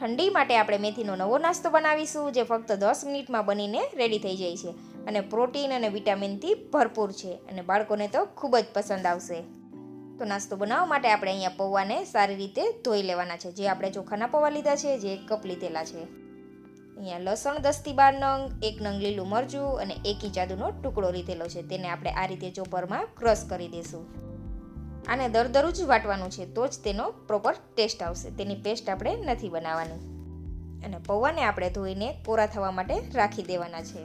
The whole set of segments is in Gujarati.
ઠંડી માટે આપણે મેથીનો નવો નાસ્તો બનાવીશું, જે ફક્ત દસ મિનિટમાં બનીને રેડી થઈ જાય છે. અને પ્રોટીન અને વિટામિનથી ભરપૂર છે અને બાળકોને તો ખૂબ જ પસંદ આવશે. તો નાસ્તો બનાવવા માટે આપણે અહીંયા પૌવાને સારી રીતે ધોઈ લેવાના છે. જે આપણે ચોખાના પૌવા લીધા છે, જે એક કપ લીધેલા છે. અહીંયા લસણ દસથી બાર નંગ, એક નંગ લીલું મરચું અને એક ઇંચ ટુકડો લીધેલો છે. તેને આપણે આ રીતે ચોપરમાં ક્રશ કરી દઈશું આને દરદરું જ વાટવાનું છે, તો જ તેનો પ્રોપર ટેસ્ટ આવશે. તેની પેસ્ટ આપણે નથી બનાવવાની. અને પૌવાને આપણે ધોઈને કોરા થવા માટે રાખી દેવાના છે.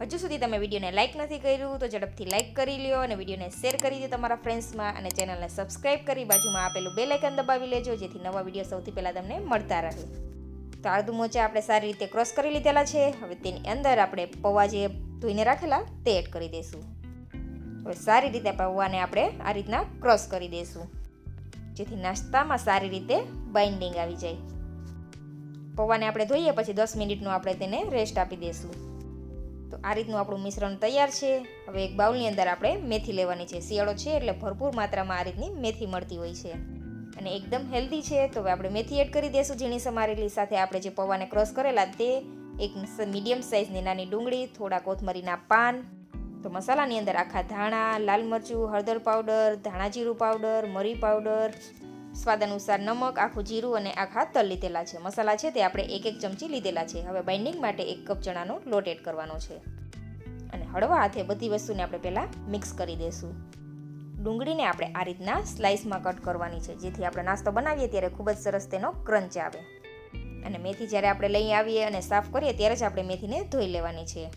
હજુ સુધી તમે વિડીયોને લાઇક નથી કર્યું, તો ઝડપથી લાઇક કરી લ્યો અને વિડીયોને શેર કરી દો તમારા ફ્રેન્ડ્સમાં અને ચેનલને સબસ્ક્રાઇબ કરી બાજુમાં આપેલું બે લાઇકન દબાવી લેજો, જેથી નવા વીડિયો સૌથી પહેલાં તમને મળતા રહે. તો આદુ મોચા આપણે સારી રીતે ક્રોસ કરી લીધેલા છે. હવે તેની અંદર આપણે પૌવા જે ધોઈને રાખેલા, તે એડ કરી દઈશું સારી રીતે પૌવાને આપણે આ રીતના ક્રોસ કરી દઈશું. જેથી નાસ્તામાં સારી રીતે બાઇન્ડિંગ આવી જાય. પૌવાને આપણે ધોઈએ પછી દસ મિનિટનું આપણે તેને રેસ્ટ આપી દઈશું. તો આ રીતનું આપણું મિશ્રણ તૈયાર છે. હવે એક બાઉલની અંદર આપણે મેથી લેવાની છે. શિયાળો છે એટલે ભરપૂર માત્રામાં આ રીતની મેથી મળતી હોય છે. અને એકદમ હેલ્ધી છે. તો હવે આપણે મેથી એડ કરી દઈશું. ઝીણી સમારેલી સાથે આપણે જે પૌવાને ક્રોસ કરેલા તે એક મીડિયમ સાઇઝની નાની ડુંગળી, થોડા કોથમરીના પાન તો મસાલાની અંદર આખા ધાણા, લાલ મરચું, હળદર પાવડર, ધાણા જીરું પાવડર, મરી પાવડર, સ્વાદ અનુસાર નમક, આખું જીરું અને આખા તલ લીધેલા છે. મસાલા છે તે આપણે એક એક ચમચી લીધેલા છે. હવે બાઇન્ડિંગ માટે એક કપ ચણાનો લોટ એડ કરવાનો છે. અને હળવા હાથે બધી વસ્તુને આપણે પહેલાં મિક્સ કરી દઈશું. ડુંગળીને આપણે આ રીતના સ્લાઇસમાં કટ કરવાની છે. જેથી આપણે નાસ્તો બનાવીએ ત્યારે ખૂબ જ સરસ તેનો ક્રંચ આવે. અને મેથી જ્યારે આપણે લઈ આવીએ અને સાફ કરીએ ત્યારે જ આપણે મેથીને ધોઈ લેવાની છે.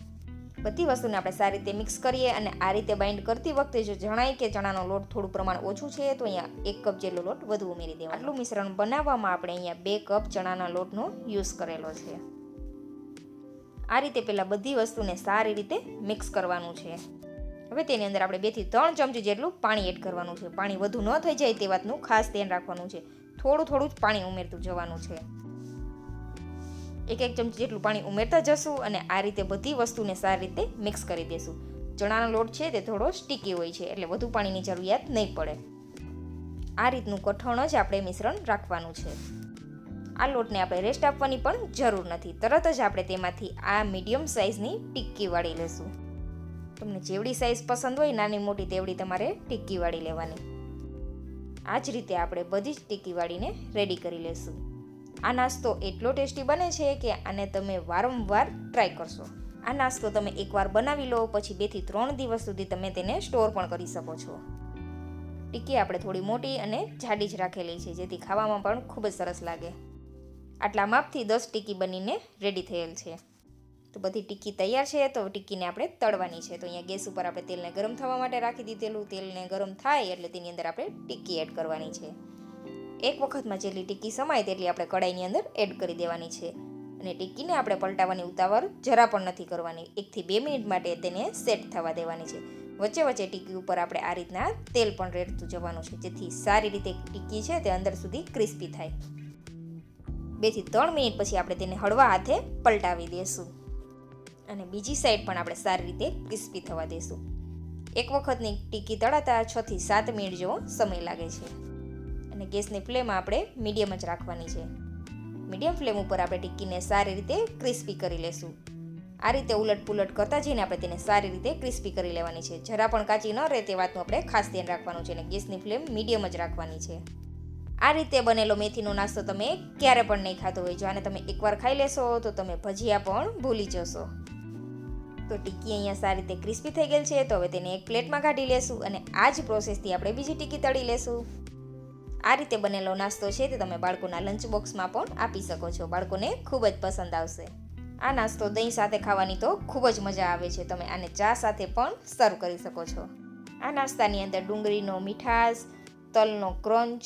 બધી વસ્તુને આપણે સારી રીતે મિક્સ કરીએ અને આ રીતે બાઇન્ડ કરતી વખતે જો જણાય કે ચણાનો લોટ થોડું પ્રમાણ ઓછું છે, તો અહીંયા એક કપ જેટલો લોટ વધુ ઉમેરી દેવાનો. આટલું મિશ્રણ બનાવવામાં આપણે અહીંયા બે કપ ચણાના લોટનો યુઝ કરેલો છે. આ રીતે પહેલાં બધી વસ્તુને સારી રીતે મિક્સ કરવાનું છે. હવે તેની અંદર આપણે બેથી ત્રણ ચમચી જેટલું પાણી એડ કરવાનું છે. પાણી વધુ ન થઈ જાય તે વાતનું ખાસ ધ્યાન રાખવાનું છે. થોડું થોડું જ પાણી ઉમેરતું જવાનું છે. એક એક ચમચી જેટલું પાણી ઉમેરતા જશું અને આ રીતે બધી વસ્તુને સારી રીતે મિક્સ કરી દઈશું ચણાનો લોટ છે તે થોડો સ્ટીકી હોય છે, એટલે વધુ પાણીની જરૂરિયાત નહીં પડે. આ રીતનું કઠણ જ આપણે મિશ્રણ રાખવાનું છે. આ લોટને આપણે રેસ્ટ આપવાની પણ જરૂર નથી. તરત જ આપણે તેમાંથી આ મીડિયમ સાઇઝની ટિક્કી વાળી લેશું. તમને જેવડી સાઇઝ પસંદ હોય, નાની મોટી તેવડી તમારે ટિક્કી વાળી લેવાની. આ જ રીતે આપણે બધી જ ટિક્કી વાળીને રેડી કરી લેશું. આ નાસ્તો એટલો ટેસ્ટી બને છે કે આને તમે વારંવાર ટ્રાય કરશો. આ નાસ્તો તમે એકવાર બનાવી લો, પછી બેથી ત્રણ દિવસ સુધી તમે તેને સ્ટોર પણ કરી શકો છો. ટીકી આપણે થોડી મોટી અને જાડી જ રાખેલી છે, જેથી ખાવામાં પણ ખૂબ જ સરસ લાગે. આટલા માપથી દસ ટીકી બનીને રેડી થયેલ છે. તો બધી ટીકી તૈયાર છે, તો ટીકીને આપણે તળવાની છે. તો અહીંયા ગેસ ઉપર આપણે તેલને ગરમ થવા માટે રાખી દીધેલું. તેલને ગરમ થાય એટલે તેની અંદર આપણે ટીકી એડ કરવાની છે. એક વખતમાં જેટલી ટીકી સમાય તેટલી આપણે કડાઈની અંદર એડ કરી દેવાની છે. અને ટીકીને આપણે પલટાવવાની ઉતાવળ જરા પણ નથી કરવાની. એકથી બે મિનિટ માટે તેને સેટ થવા દેવાની છે. વચ્ચે વચ્ચે ટીકી ઉપર આપણે આ રીતના તેલ પણ રેડતું જવાનું છે. જેથી સારી રીતે ટીકી છે તે અંદર સુધી ક્રિસ્પી થાય. બેથી ત્રણ મિનિટ પછી આપણે તેને હળવા હાથે પલટાવી દઈશું અને બીજી સાઈડ પણ આપણે સારી રીતે ક્રિસ્પી થવા દઈશું એક વખતની ટીકી તળાતા છથી સાત મિનિટ જેવો સમય લાગે છે. અને ગેસની ફ્લેમ આપણે મીડિયમ જ રાખવાની છે. મીડિયમ ફ્લેમ ઉપર આપણે ટિક્કીને સારી રીતે ક્રિસ્પી કરી લેશું. આ રીતે ઉલટ પુલટ કરતા જઈને આપણે તેને સારી રીતે ક્રિસ્પી કરી લેવાની છે. જરા પણ કાચી ન રહે તે વાતનું આપણે ખાસ ધ્યાન રાખવાનું છે અને ગેસની ફ્લેમ મીડિયમ જ રાખવાની છે. આ રીતે બનેલો મેથીનો નાસ્તો તમે ક્યારે પણ નહીં ખાતો હોય જો આને તમે એકવાર ખાઈ લેશો તો તમે ભજીયા પણ ભૂલી જશો. તો ટીકી અહીંયા સારી રીતે ક્રિસ્પી થઈ ગયેલ છે તો હવે તેને એક પ્લેટમાં કાઢી લેશું અને આ જ પ્રોસેસથી આપણે બીજી ટિક્કી તળી લેશું. આ રીતે બનેલો નાસ્તો છે તે તમે બાળકોના લંચ બોક્સમાં પણ આપી શકો છો. બાળકોને ખૂબ જ પસંદ આવશે. આ નાસ્તો દહીં સાથે ખાવાની તો ખૂબ જ મજા આવે છે. તમે આને ચા સાથે પણ સર્વ કરી શકો છો. આ નાસ્તાની અંદર ડુંગળીનો મીઠાશ, તલનો ક્રંચ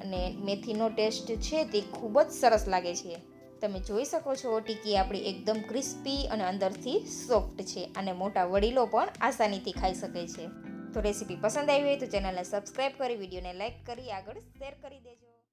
અને મેથીનો ટેસ્ટ છે તે ખૂબ જ સરસ લાગે છે. તમે જોઈ શકો છો ટીકી આપણી એકદમ ક્રિસ્પી અને અંદરથી સોફ્ટ છે અને મોટા વડીલો પણ આસાનીથી ખાઈ શકે છે. તો રેસીપી પસંદ આવી હોય તો ચેનલને સબસ્ક્રાઈબ કરી વિડીયોને લાઇક કરી, આગળ શેર કરી દેજો.